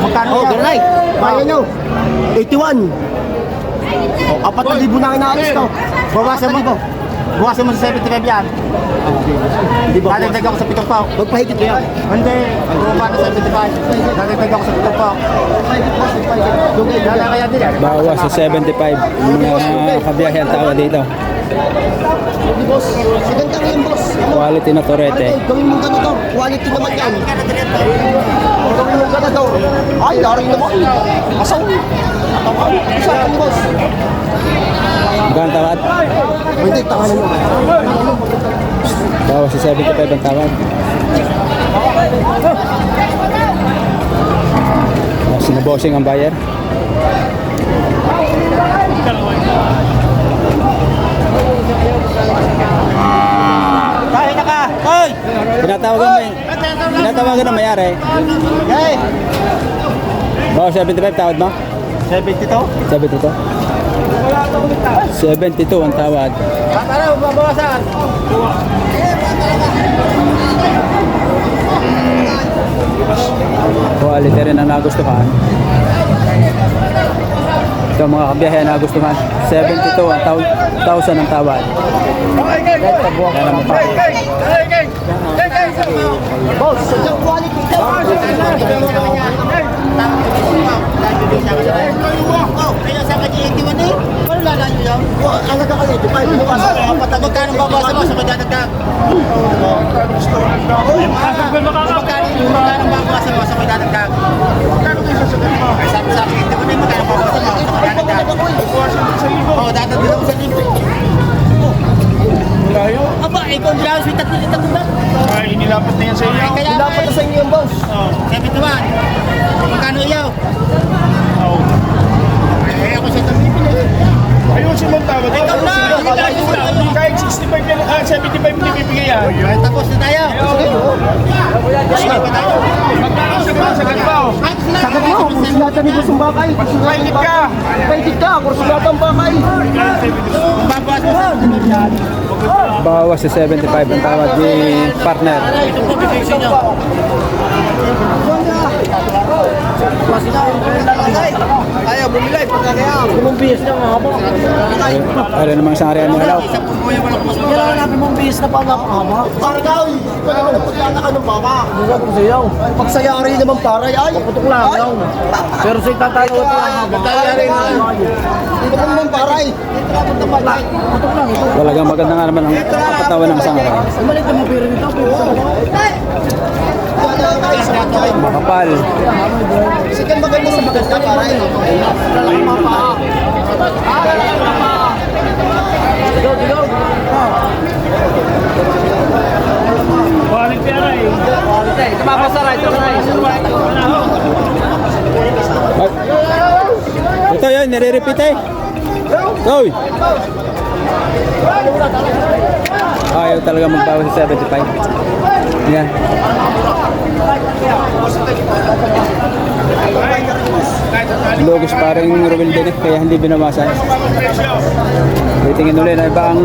Magkano Oh, yan? granay. Kaya nyo. 81. Oh, apat na libo na inaalis to. Bawasan mo ko. Bawasan mo sa 75 yan. Di ba? Dadagdag ako sa pitong pao. Magpahigit ko yan. Hindi. Bumaba na 75. Dadagdag ako sa pitong pao. Lala kaya din yan. Bawas sa 75. Mga kabiyahe ang tao dito. Di boss. Sige lang yan boss. Quality na torete. Ate, gawin mo ganito. Quality naman yan. Gawin mo ganito. Ay, lari naman. Asaw. Isa ka ni boss. Magkano tawad? Hindi, tanganin mo. Bawas sa 75 ang tawad. Ah, Sinabosing ang buyer na ka. Hoy! Tinatawagan mo eh. Hey! Bawas 75 tawad mo? 72? 72? 72 ang tawad. Tara, babawasan. Quality rin ang nagustuhan. Ito mga kabiyahe na nagustuhan. 72 ang taw- 1,000 ang tawad. Yan ang mapa. Boss, yung quality daw. Oh, Ang nagkakalit, di ba? Lumas. Magkano babawasan mo sa magdadagdag? Magkano magkano mo sa magdadagdag? Ay, sabi sa akin, hindi mo na yung magkano babawasan mo sa magdadagdag. Oo, dadagdag ako sa libre. Aba, ikaw ang lilit ako ba? Ay, inilapat na yan sa iyo. Ay, kaya Dapat na sa inyo yung boss. Sabi naman, magkano iyaw? Ay, ako itong bibili. Ayusin mo ang tawad. Ikaw na, na. Kahit 65 yan, ah, 75 hindi bibigay yan. Ay, tapos na tayo. Sige pa tayo. Magkano sa mga sa ganbaw? Sagat mo, kursulatan ni boss ang bakay. Kursulatan Pahigit ka. Pahigit ka, kursulatan ang bakay. Bawas sa 75 ang tawad ni partner. Ayaw, bumilay. Limang bihis na nga haba. Ano namang isang area mo alaw? isang pumbuya mo lang mas Kailangan natin mong bihis na pang napakahaba. Para daw, ka na pagkana ka ng baba. Hindi ko sayaw. Pag sayari naman para, ay. Putok lang, yaw. Pero sa itatalo ito ang haba. Na. Hindi ko naman para, ay. Lang, ito. Maganda nga naman ang katawan ng isang area. Ang maliit na mapira nito. Makapal. Sige, maganda sa maganda para, ay. Lalaki mapa. Ah, lalaki mapa. Digaw, digaw. Ah. Balik ka na eh. Ito mapasaray, ito. Ito yun, nire-repeat eh. Hoy! Ayaw talaga magbawas sa 75. Yan. Logos parang Ruel din eh, kaya hindi binawasan. Titingin ulit na ba ang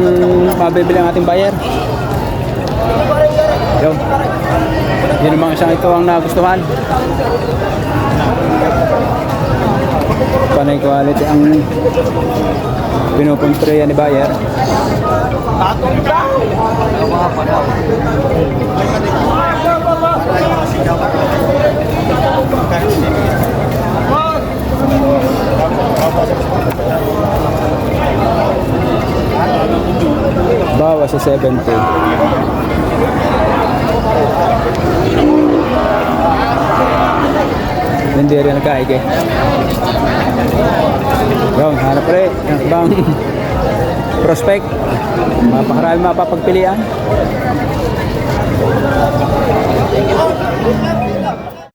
mabibili ang ating buyer? Yo. Yun ang mga isang ito ang nagustuhan. Panay quality ang pinupuntriya ni buyer. Bawas sa 70. Hindi rin nagkaig eh. Yung, hanap rin. Ibang prospect. Mapakarami mapapagpilian.